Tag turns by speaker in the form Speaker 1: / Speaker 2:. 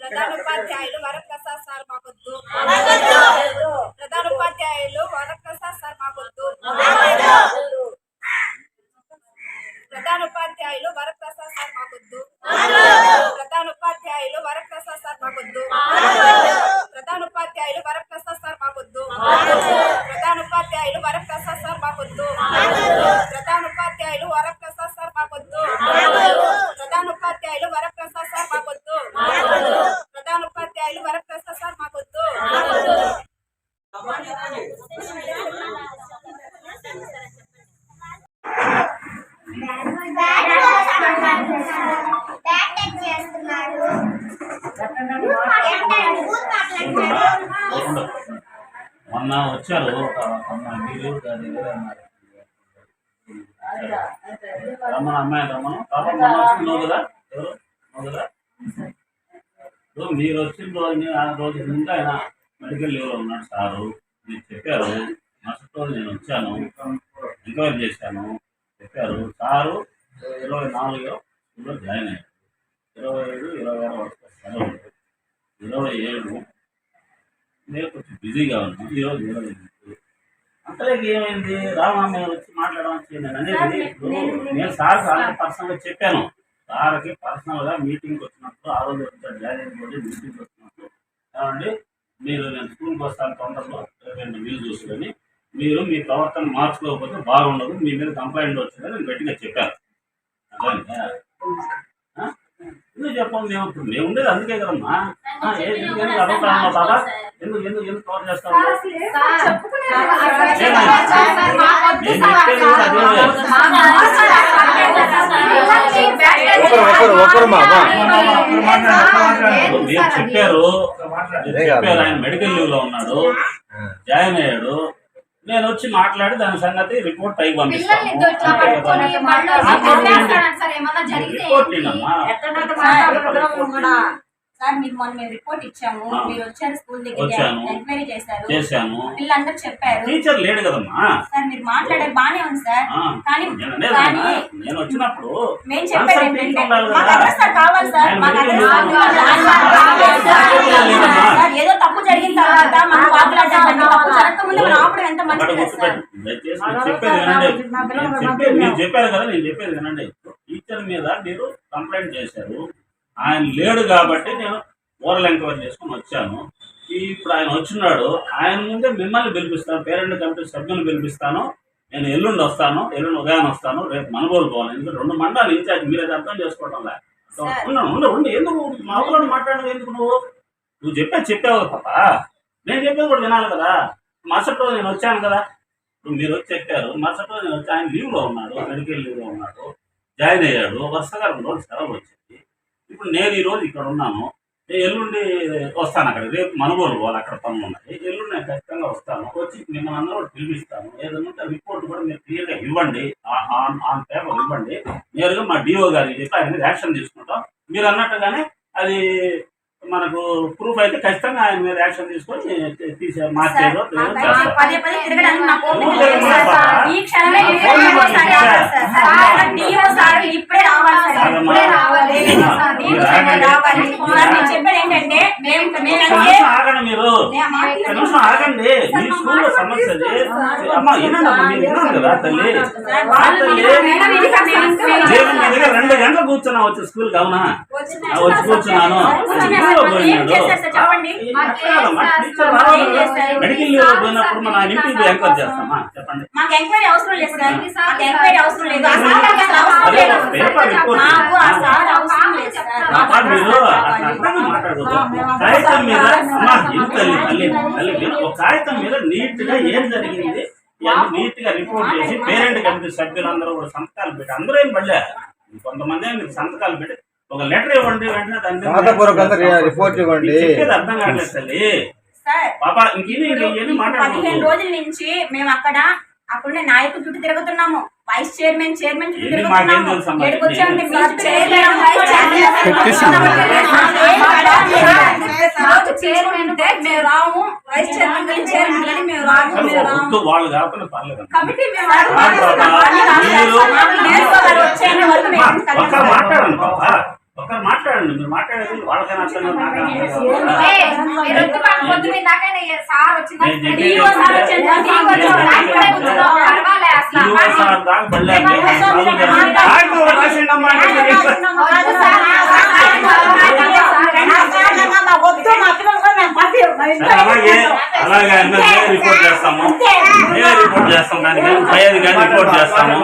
Speaker 1: ప్రధానోపాధ్యాయులు వరప్రసాద్ సార్ మాకొద్దు. ప్రధానోపాధ్యాయులు వరప్రసాద్ సార్ మాకొద్దు. ప్రధానోపాధ్యాయులు వరప్రసాద్ సార్ మాకొద్దు. ప్రధానోపాధ్యాయులు వరప్రసాద్ సార్ మాకొద్దు. ప్రధానోపాధ్యాయులు వరప్రసాద్ సార్ మాకొద్దు ప్రధానోపాధ్యాయులు వరప్రసాద్ సార్ మాకొద్దు ప్రధానోపాధ్యాయులు వరప్రసాద్ సార్ మాకొద్దు ప్రధానోపాధ్యాయులు వరప్రసాద్ సార్ మాకొద్దు ప్రధానోపాధ్యాయులు వరప్రసాద్ సార్ మాకొద్దు
Speaker 2: బ్యాట్ చేస్తున్నాడు బూత్ మాట్లాడుతున్నాడు
Speaker 3: ఉండదు. మొన్న వచ్చారు ఒక అమ్మాయి మీరు దాని దగ్గర రమ్మను అమ్మాయి రమ్మను పాప మొన్న వచ్చింది నువ్వు కదా? ఎవరు? నువ్వు కదా? మీరు వచ్చిన రోజు ఆ రోజు ముందు ఆయన మెడికల్ లీవ్లో ఉన్నాడు సారు. మీరు చెప్పారు మరుసటి రోజు నేను వచ్చాను ఎంక్వైరీ చేశాను చెప్పారు. సారు ఇరవై నాలుగులో స్కూల్లో జాయిన్ అయ్యారు. ఇరవై ఐదు ఇరవై ఆరు వరకు సెలవులు ఇరవై ఏడు నేను కొంచెం బిజీగా ఉన్నాను ఈరోజు ఎనిమిది అంతలోకి ఏమైంది రామమ్మ వచ్చి అనేది ఇప్పుడు నేను సార్ సార్కి పర్సనల్గా చెప్పాను. సార్కి పర్సనల్గా మీటింగ్కి వచ్చినప్పుడు ఆ రోజు వచ్చాడు జాయిన్ కూడా మీటింగ్కి వచ్చినప్పుడు ఏమండి మీరు నేను స్కూల్కి వస్తాను తొందరలో రెండు వీలు చూసుకొని. మీరు మీ ప్రవర్తన మార్చుకోకపోతే బాగుండదు. మీ మీద కంప్లైంట్ వచ్చిందని నేను గట్టిగా చెప్పాను. అర్థమైందా? ఎందుకు చెప్పండి మేము ఇప్పుడు మేము ఉండేది అందుకే కదమ్మా ఎందుకు ఎందుకు అడుగుతాను బాబా ఎందుకు ఎందుకు ఎందుకు కవర్
Speaker 4: ఒకరు ఒకరు మామా
Speaker 3: మీరు చెప్పారు. చెప్పారు ఆయన మెడికల్ లీవ్లో ఉన్నాడు జాయిన్ అయ్యాడు నేను వచ్చి మాట్లాడి దాని సంగతి రిపోర్ట్ పైకి పంపిస్తాను
Speaker 5: ఏమన్నా జరిగితే?
Speaker 6: సార్ మీరు మొన్న మేము రిపోర్ట్ ఇచ్చాము. మీరు వచ్చారు స్కూల్ దగ్గర. ఎంక్వైరీ చేశారు. పిల్లలందరూ చెప్పారు.
Speaker 3: టీచర్ లేడు కదమ్మా.
Speaker 6: సార్ మీరు మాట్లాడేది బానే ఉంది సార్. కానీ
Speaker 3: నేను వచ్చినప్పుడు
Speaker 6: మేము మాకు
Speaker 3: కదా.
Speaker 6: అడ్రస్ సార్ కావాలి సార్. మాకు అడ్రస్ ఏదో తప్పు జరిగిన తర్వాత మనం మాట్లాడడానికి తప్పు జరగకముందే మనం ఆపడం ఎంత మంచిది కదా సార్.
Speaker 3: చెప్పారు కదా నేను చెప్పేది వినండి. టీచర్ మీద మీరు కంప్లైంట్ చేశారు. ఆయన లేడు కాబట్టి నేను ఓరల్ ఎంక్వైరీ చేసుకొని వచ్చాను. ఇప్పుడు ఆయన వచ్చినాడు. ఆయన ముందే మిమ్మల్ని పిలిపిస్తాను. పేరెంట్ కమిటీ సభ్యులను పిలిపిస్తాను. నేను ఎల్లుండి వస్తాను. ఎల్లుండి ఉదయం వస్తాను. రేపు మనబోలు పోవాలి. ఎందుకంటే రెండు మండలాలు ఇన్ఛార్జ్ మీరు అది అర్థం చేసుకోవడం లే. ఉన్నాను ఉండు ఉండు ఎందుకు? మా ఊళ్ళో మాట్లాడడం ఎందుకు నువ్వు? నువ్వు చెప్పేది చెప్పావు కదా పాప? నేను చెప్పేది కూడా వినాలి కదా. మరుసటి రోజు నేను వచ్చాను కదా. మీరు వచ్చి చెప్పారు. మరుసటి రోజు నేను వచ్చి ఆయన లీవ్లో ఉన్నాడు. మెడికల్ లీవ్లో ఉన్నాడు. జాయిన్ అయ్యాడు వరుసగా రెండు రోజులు సెలవు వచ్చింది. ఇప్పుడు నేను ఈ రోజు ఇక్కడ ఉన్నాను. ఎల్లుండి వస్తాను అక్కడ. రేపు మనుగోలు పోవాలి అక్కడ పనులు ఉన్నాయి. ఎల్లుండి నేను ఖచ్చితంగా వస్తాను. వచ్చి మిమ్మల్ని అందరూ కూడా పిలిపిస్తాను. ఏదైనా ఉంటే రిపోర్ట్ కూడా మీరు క్లియర్గా ఇవ్వండి. ఆన్ ఆన్ పేపర్ ఇవ్వండి. నేరుగా మా డిఓ గారికి చెప్పి ఆయన మీద యాక్షన్ తీసుకుంటాం. మీరు అన్నట్టుగానే అది మనకు ప్రూఫ్ అయితే ఖచ్చితంగా ఆయన మీద యాక్షన్ తీసుకొని తీసే మార్చేదో
Speaker 6: ఇప్పుడే రావాలి.
Speaker 3: ఆగండి మీరు. ఆగండి. మీ స్కూల్లో సమస్య అమ్మ అమ్మ మీరు విన్నాను కదా తల్లి. మీ దగ్గర రెండు గంటలు కూర్చున్నా వచ్చి స్కూల్ అవునా ఆ, వచ్చి కూర్చున్నాను? మెడికల్ లీవ్లో పోయినప్పుడు మన ఇంటికి ఎంక్వైరీ చేస్తామా? చెప్పండి.
Speaker 6: మాకు ఎంక్వైరీ అవసరం లేదు
Speaker 3: పేపర్ మీరు మాట్లాడకూడదు. కాగితం మీద అమ్మా ఇది తల్లి తల్లి తల్లి ఒక కాగితం మీద నీట్గా ఏం జరిగింది? నీట్గా రిపోర్ట్ చేసి పేరెంట్ కమిటీ సభ్యులందరూ కూడా సంతకాలు పెట్టి అందరూ ఏం పడలే. కొంతమంది ఏం మీరు సంతకాలు పెట్టి ఒక లెటర్ ఇవ్వండి వెంటనే దాని
Speaker 4: రిపోర్ట్ ఇవ్వండి.
Speaker 3: అర్థం కావట్లేదు తల్లి. పాప
Speaker 6: పదిహేను రోజుల నుంచి మేము అక్కడ అక్కడున్న నాయకుల చుట్టూ తిరుగుతున్నాము. వైస్ చైర్మన్ చైర్మన్ చుట్టూ తిరుగుతున్నాము. ఏడుకు వచ్చామంటే
Speaker 1: వైస్ చైర్మన్
Speaker 6: మాకు చైర్మన్ ఉంటే మేము రాము వైస్ చైర్మన్ కానీ చైర్మన్ కానీ మేము రాము మేము రాము
Speaker 3: వద్దు, వాళ్ళు కాకుండా పర్లేదు
Speaker 1: కమిటీ మేము
Speaker 6: సార్,
Speaker 3: పాప,
Speaker 6: మాకు అన్ని రాశారు.
Speaker 3: మీరు- మాట్లాడేది వాళ్ళకైనా అర్థం అలాగే రిపోర్ట్ చేస్తాము. ఏ రిపోర్ట్ చేస్తాం దానికి పై అధికారి రిపోర్ట్ చేస్తాము.